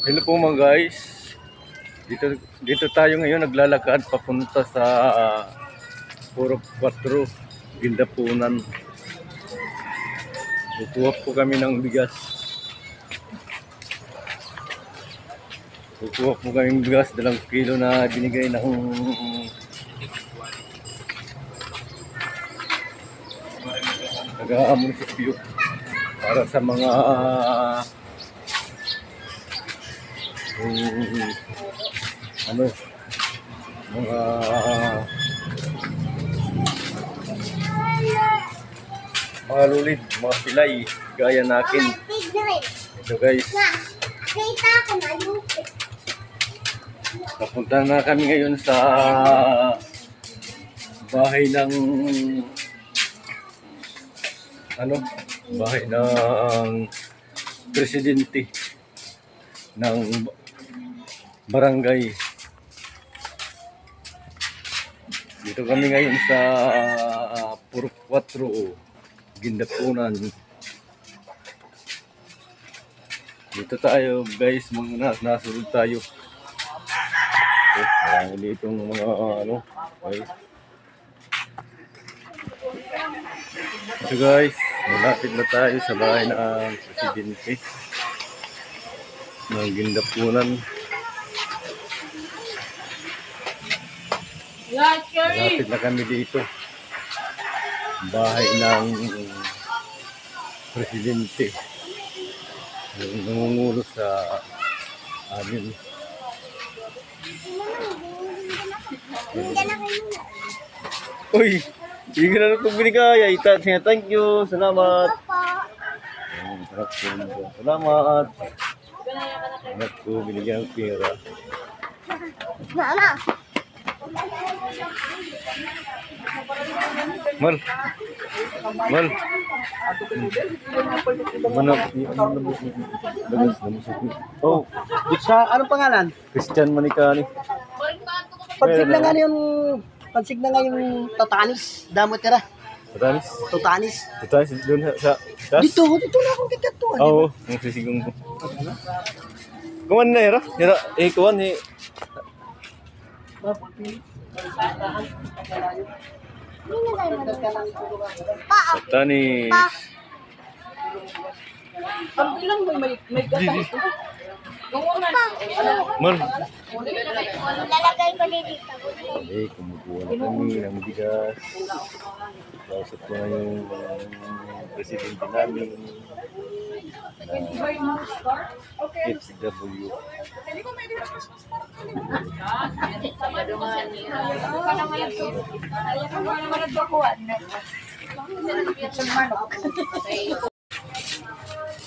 Hello po mga guys. Dito dito tayo ngayon naglalakad papunta sa uh, Puro 4 Gindapunan. Kukuha po kami ng bigas. Kukuha po kami ng bigas, dalang kilo na binigay ng taga-munisipyo para sa mga yung ano? Mga mga lulid, mga pilay gaya natin. Ito guys, Kita ko na yung papunta na kami ngayon sa bahay ng ano, bahay ng presidente ng barangay. Dito kami ngayon sa Puro 4, Gindapunan. Dito tayo guys, mga nasunod tayo. Okay, marami dito mga ano, guys. So guys, malapit na tayo sa bahay ng presidente ng Gindapunan. Malapit na kami dito. Bahay ng presidente. Nangungulo sa amin. Hindi na kayo na. Uy! Hindi ka na itong binigay. Ita, thank you. Salamat. Salamat. Salamat po. Binigyan ng pera. Mama. Mal. Mal. Mana? Bagas na musok ni. Oh, Sa anong pangalan? Christian Manikani. Pagsig na nga yung pagsig na nga yung tatanis. Damo tira. Patanis. Tatanis. Patanis doon sa sa. Dito, dito na akong kikatuan. Oo, ang sisigong ko. Kuman na yara. Yara, eh kuman eh. Pa. Tanis. Pa. Ang bilang may may may gatas. Dito. Eh, kami ng bigas. Kausap ko na yung presidente namin na FCW.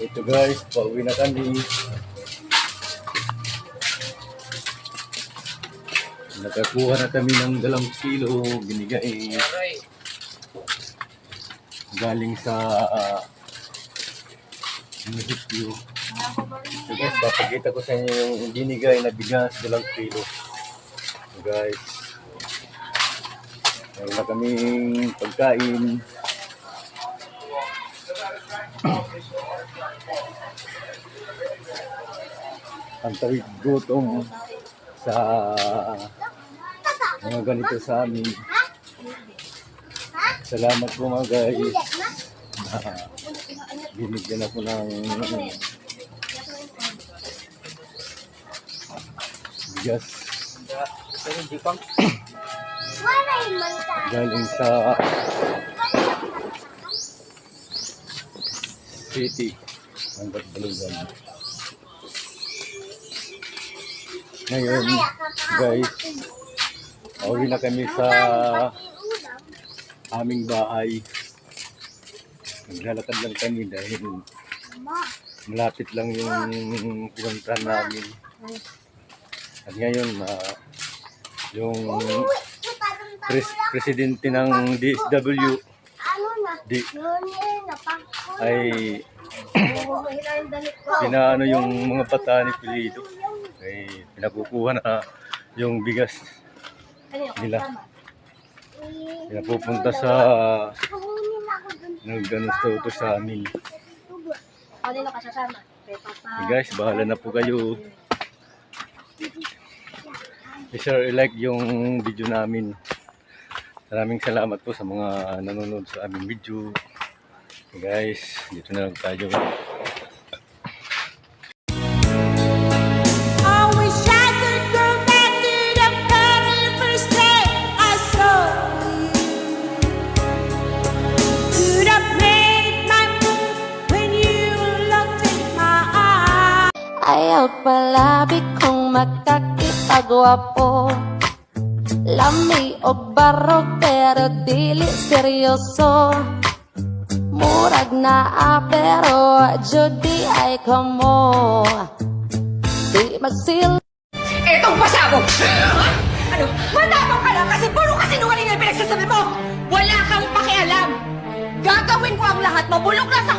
Ito guys, pauwi na kami. Nakakuha na kami ng dalang kilo, binigay galing sa uh, munisipyo. So guys, papakita ko sa inyo yung binigay na bigas dalang kilo. So guys, meron na kaming pagkain. ang tawid gutom sa mga ganito sa amin. Salamat po mga guys binigyan ako ng bigas yung manta. galing sa city ng Batbalugan. Ngayon, guys, pauwi na kami sa aming bahay. Naglalakad lang kami dahil malapit lang yung pinuntahan namin. At ngayon, ah, yung pres- presidente ng DSW di, ay pinaano yung mga bata ni Pilido. Ay pinakukuha na yung bigas nila. Pinapupunta sa Kukunin ako dun. nagganusto sa amin. Ano. Hey guys, bahala na po kayo. i-share, i-like yung video namin. Maraming salamat po sa mga nanonood sa aming video. Guys, dito na lang tayo. Ayaw palabi kong makakipagwapo Lami o barog pero dili seryoso Murag na ah, pero judi ay kamo Di magsil Etong pasabog! Ano? Matapang ka lang kasi puro kasinungaling ang pinagsasabi mo! Wala kang pakialam! Gagawin ko ang lahat, mabulok na sa